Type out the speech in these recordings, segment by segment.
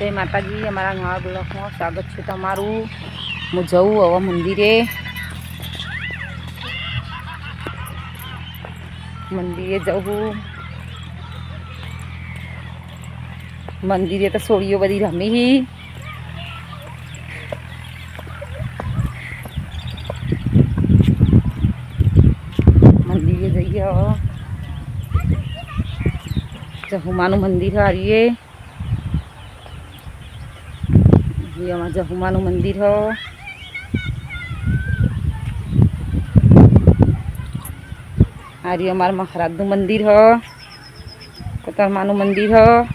જય માતાજી, અમારા નવા બ્લોકમાં સ્વાગત છે તમારું. હું જઉં હવે મંદિરે. મંદિરે જવું મંદિરે તો સોળીઓ બધી રમી મંદિરે જઈએ હવે. જહુમાનું મંદિર હારીએ. અમાર જહુમાનું મંદિર હ. હારી અમાર મહારાજનું મંદિર હ. કતરમાનું મંદિર હું.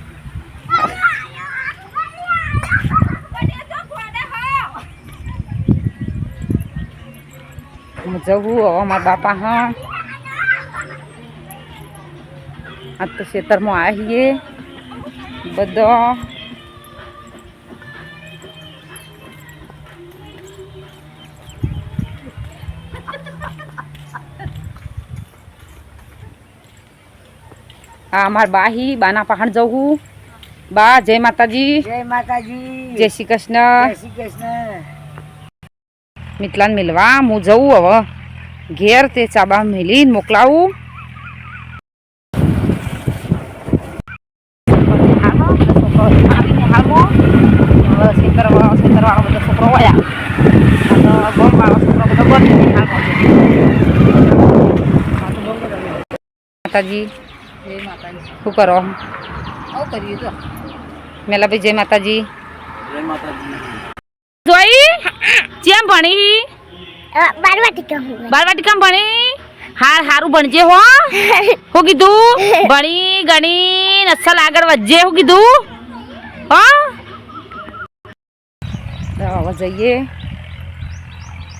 જવું હવે અમારા બાપા હા. આ તો ખેતરમાં આવીએ. બધા આ અમાર બાહી બાના પહાણ જવું. બા જય માતાજી. જય માતાજી. જય શ્રી કૃષ્ણ. જય શ્રી કૃષ્ણ. મિતલાન મિલવા હું જવું હવે. ઘેર તે ચાબા મિલીને મોકલાવું. માતાજી. જય માતાજી. શું કરો? આવું કરીએ તો. મેલાભાઈ જય માતાજી. જય માતાજી. જોઈ? કેમ ભણી. બારવાટી કહું બાલવાટિકામાં ભણી? હાર હારું ભણજે હો. હું કીધું? ભણી ગણી અસલ આગળ વધજે હું કીધું? હો? તો હવે જઈએ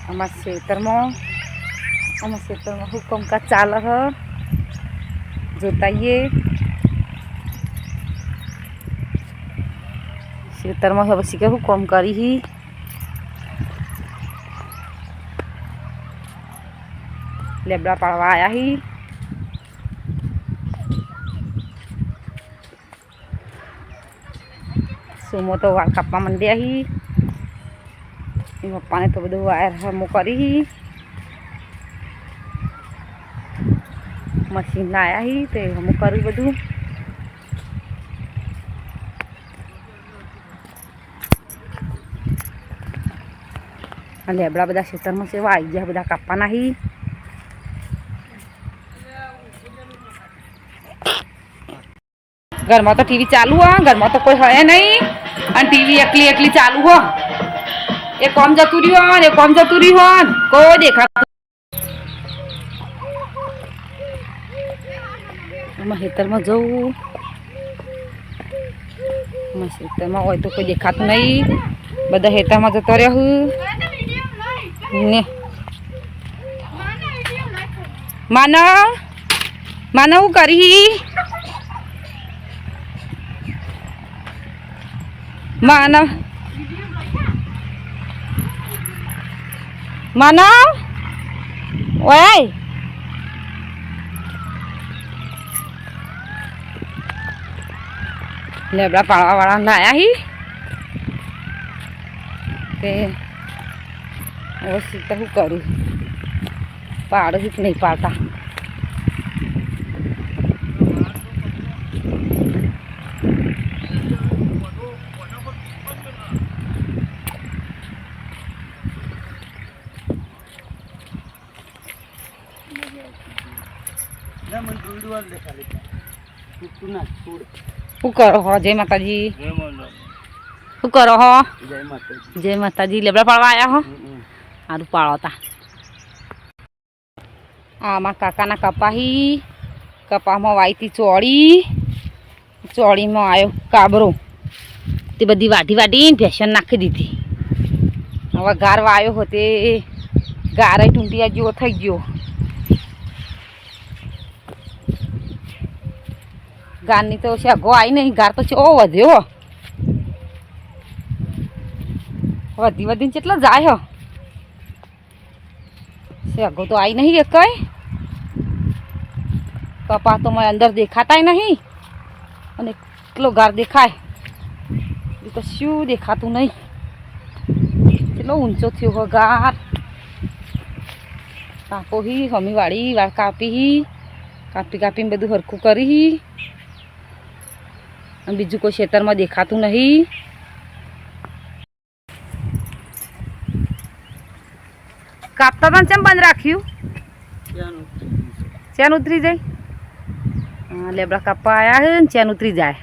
અમારા ખેતરમાં અમારા ખેતરમાં શું કામકાજ ચાલે હ. જોતાઈએ. ખેતરમાં હવે શીખે શું કામ કરી હી લેબડા પાડવા આયા હી સુમો તો વાળ કાપવા માંડ્યા હી એ પપ્પાને તો બધું વાયર હમું કરી હી મશીન લાયા હી તે હમું કર્યું બધું. આ લેબડા બધા ખેતરમાં છે આવી ગયા બધા કાપવાના હી ઘરમાં તો ટીવી ચાલુ હો ઘરમાં તો કોઈ હોય નહીં અને ટીવી એકલી એકલી ચાલુ હો એ કોમ જતું રહ્યું હોન એ કોમ જતું રહ્યું હોન કોઈ દેખાતું આમાં ખેતરમાં જવું આમાં ખેતરમાં હોય તો કોઈ દેખાતું નહીં બધા ખેતરમાં જતો રહ્યો હું ને માનવ માનવ હું કરી માનવ માનવ ઓય લેબડા પાડવા વાળા લાયા હી તે હવે તો શું કરું. પાડું જ નહીં પાડતા. શું કરો હો? જય માતાજી. જય શું કરો હો? જય માતાજી. જય માતાજી. લેબડા પાડવા આવ્યા હો? સારું પાડો તા આમાં કાકાના કપાહી કપામાં વાઈતી ચોળી ચોળીમાં આવ્યો કાબરો તે બધી વાઢી વાઢીને ભેસન નાખી દીધી હવે ગાર વાયો હો તે ગારે ટૂંટિયા જેવો થઈ ગયો ગારની તો શેગો આવી નહીં ગાર તો ચો વધ્યો વધી વધીને કેટલો જાય હો તો આવી નહીં કઈ. કપા તો મને અંદર દેખાતાય નહીં. અને કેટલો ગાર દેખાય. કશું દેખાતું નહીં. કેટલો ઊંચો થયો હો ગાર. કાપો હી હમી વાળી વાળ કાપી હી. કાપી કાપીને બધું હરખું કરી હી. અને બીજું કોઈ ખેતરમાં દેખાતું નહીં. કાપતા પણ ચેમ બંધ રાખ્યું? ચેન ઉતરી જાય? લેબડા કાપવા આવ્યા છે ને ચેન ઉતરી જાય.